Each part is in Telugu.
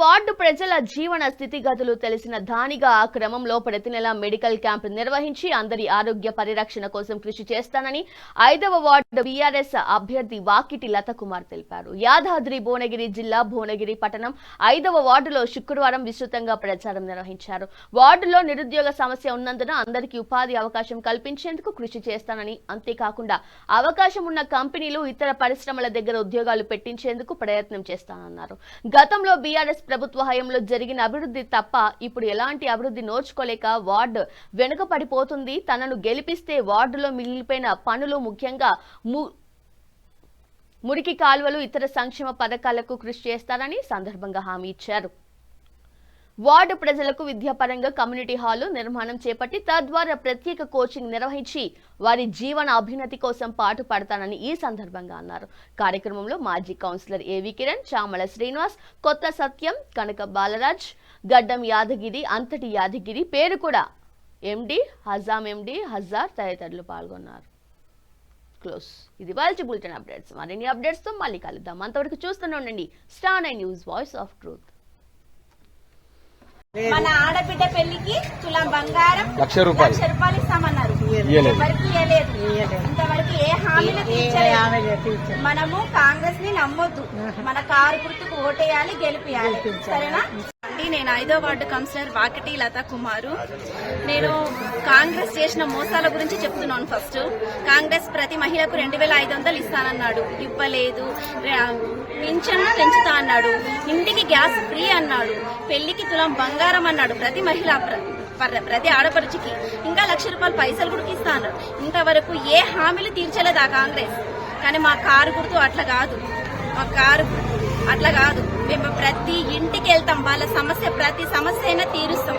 వార్డు ప్రజల జీవన స్థితిగతులు తెలిసిన దానిగా ఆ క్రమంలో ప్రతి నెల మెడికల్ క్యాంప్ నిర్వహించి అందరి ఆరోగ్య పరిరక్షణ కోసం కృషి చేస్తానని ఐదవ వార్డు బీఆర్ఎస్ అభ్యర్థి వాకిటి లతకుమార్ తెలిపారు. యాదాద్రి భువనగిరి జిల్లా భువనగిరి పట్టణం ఐదవ వార్డులో శుక్రవారం విస్తృతంగా ప్రచారం నిర్వహించారు. వార్డులో నిరుద్యోగ సమస్య ఉన్నందున అందరికీ ఉపాధి అవకాశం కల్పించేందుకు కృషి చేస్తానని అంతేకాకుండా అవకాశం ఉన్న కంపెనీలు ఇతర పరిశ్రమల దగ్గర ఉద్యోగాలు పెట్టించేందుకు ప్రయత్నం చేస్తానన్నారు. గతంలో బీఆర్ఎస్ ప్రభుత్వ హయాంలో జరిగిన అభివృద్ధి తప్ప ఇప్పుడు ఎలాంటి అభివృద్ధి నోచుకోలేక వార్డు వెనుకపడిపోతుంది తనను గెలిపిస్తే వార్డులో మిగిలిపోయిన పనులు ముఖ్యంగా ము- మురికి కాలువలు ఇతర సంక్షేమ పథకాలకు కృషి చేస్తారని సందర్భంగా హామీ ఇచ్చారు. వార్డు ప్రజలకు విద్యాపరంగా కమ్యూనిటీ హాలు నిర్మాణం చేపట్టి తద్వారా ప్రత్యేక కోచింగ్ నిర్వహించి వారి జీవన అభ్యున్నతి కోసం పాటు పడతానని ఈ సందర్భంగా అన్నారు. కార్యక్రమంలో మాజీ కౌన్సిలర్ ఏవి కిరణ్ చామల శ్రీనివాస్ కొత్త సత్యం కనక బాలరాజ్ గడ్డం యాదగిరి అంతటి యాదగిరి పేరు కూడా ఎండి హజాం ఎండి హజార్ తదితరులు పాల్గొన్నారు. క్లోజ్. ఇది వాళ్ళ బులెటిన్ అప్డేట్స్. మరిన్ని అప్డేట్స్తో మళ్ళీ కలుద్దాం. అంతవరకు చూస్తూనే ఉండండి. Star nine news voice of truth. మన ఆడబిడ్డ పెళ్ళికి తులం బంగారం లక్ష రూపాయలు. లక్ష రూపాయలు ఇస్తామన్నారు. ఇంతవరకు ఏ హామీలు మనము కాంగ్రెస్ని నమ్మొద్దు మన కారు గుర్తుకు ఓటేయాలి గెలిపియాలి. సరేనా? నేను ఐదో వార్డు కౌన్సిలర్ వాకిటి లతా కుమారు. నేను కాంగ్రెస్ చేసిన మోసాల గురించి చెప్తున్నాను ఫస్ట్. కాంగ్రెస్ ప్రతి మహిళకు రెండు వేల ఐదు వందలు ఇస్తానన్నాడు. ఇవ్వలేదు. పింఛన్ పెంచుతా అన్నాడు. ఇంటికి గ్యాస్ ఫ్రీ అన్నాడు. పెళ్ళికి తులం బంగారం అన్నాడు. ప్రతి మహిళ ప్రతి ఆడపడుచుకి ఇంకా లక్ష రూపాయలు పైసలు కూడా ఇస్తా అన్నాడు ఇంతవరకు ఏ హామీలు తీర్చలేదు ఆ కాంగ్రెస్. కానీ మా కారు గుర్తు అట్లా కాదు. మా కారు అట్లా కాదు. మేము ప్రతి ఇంటికి వెళ్తాం. వాళ్ళ సమస్య ప్రతి సమస్య అయినా తీరుస్తాం.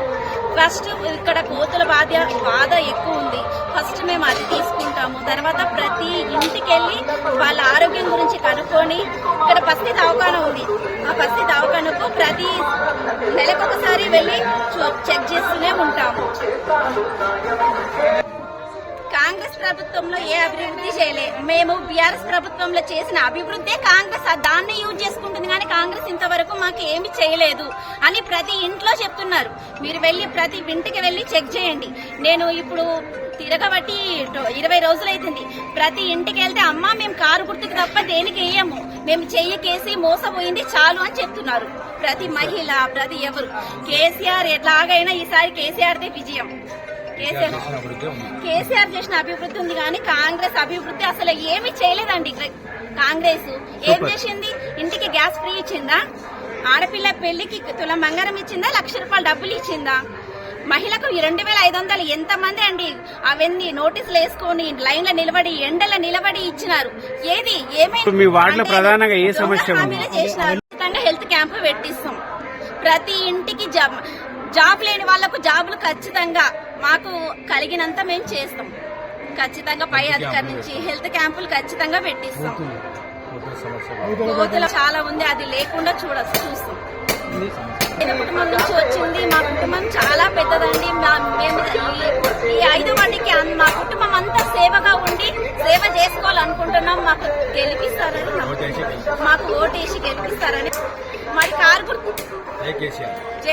ఫస్ట్ ఇక్కడ కోతుల బాధ బాధ ఎక్కువ ఉంది. ఫస్ట్ మేము అది తీసుకుంటాము. తర్వాత ప్రతి ఇంటికి వెళ్ళి వాళ్ళ ఆరోగ్యం గురించి కనుక్కొని ఇక్కడ పస్తి దవాఖాన ఉంది. ఆ పస్తి దవాఖానకు ప్రతి నెలకొకసారి వెళ్ళి చెక్ చేస్తూనే ఉంటాము. ప్రభుత్వంలో ఏ అభివృద్ధి చేయలే. మేము బీఆర్ఎస్ ప్రభుత్వంలో చేసిన అభివృద్ధి కాంగ్రెస్. దాన్ని యూజ్ చేసుకుంటుంది కానీ కాంగ్రెస్ ఇంతవరకు మాకు ఏమి చేయలేదు అని ప్రతి ఇంట్లో చెప్తున్నారు. మీరు వెళ్ళి ప్రతి ఇంటికి వెళ్ళి చెక్ చేయండి. నేను ఇప్పుడు తిరగబట్టి ఇరవై ఇరవై రోజులైతుంది. ప్రతి ఇంటికి వెళ్తే అమ్మ మేము కారు గుర్తుకు తప్ప దేనికి వేయము? మేము చెయ్యి కేసి మోసపోయింది చాలు అని చెప్తున్నారు. ప్రతి మహిళ ప్రతి ఎవరు. కేసీఆర్ ఎట్లాగైనా ఈసారి కేసీఆర్దే విజయం. కేసీఆర్ కేసీఆర్ చేసిన అభివృద్ధి ఉంది కానీ కాంగ్రెస్ అభివృద్ధి అసలు ఏమీ చేయలేదండి. కాంగ్రెస్ ఏం చేసింది? ఇంటికి గ్యాస్ ఫ్రీ ఇచ్చిందా? ఆడపిల్ల పెళ్ళికి తులం బంగారం ఇచ్చిందా? లక్ష రూపాయలు డబ్బులు ఇచ్చిందా? మహిళకు రెండు వేల ఐదు వందలు ఎంత మంది అండి? అవన్నీ నోటీసులు వేసుకొని లైన్లో నిలబడి ఎండల నిలబడి ఇచ్చినారు. ఏది? ఏమైంది? ప్రధానంగా ఏ సమస్య హెల్త్ క్యాంప్ పెట్టిస్తాం. ప్రతి ఇంటికి జాబ్ లేని వాళ్ళకు జాబులు ఖచ్చితంగా మాకు కలిగినంత మేము చేస్తాం. ఖచ్చితంగా పై అధికారి నుంచి హెల్త్ క్యాంపులు ఖచ్చితంగా పెట్టిస్తాం. కోతులు చాలా ఉంది అది లేకుండా చూడ చూస్తాం. పేద కుటుంబం నుంచి వచ్చింది మా కుటుంబం చాలా పెద్దదండి. మా- మేము ఈ- ఐదు మందికి మా కుటుంబం అంతా సేవగా ఉండి సేవ చేసుకోవాలనుకుంటున్నాం. మాకు గెలిపిస్తారని. మాకు ఓటేసి గెలిపిస్తారని. మరి కారు గుర్తు కేసీఆర్.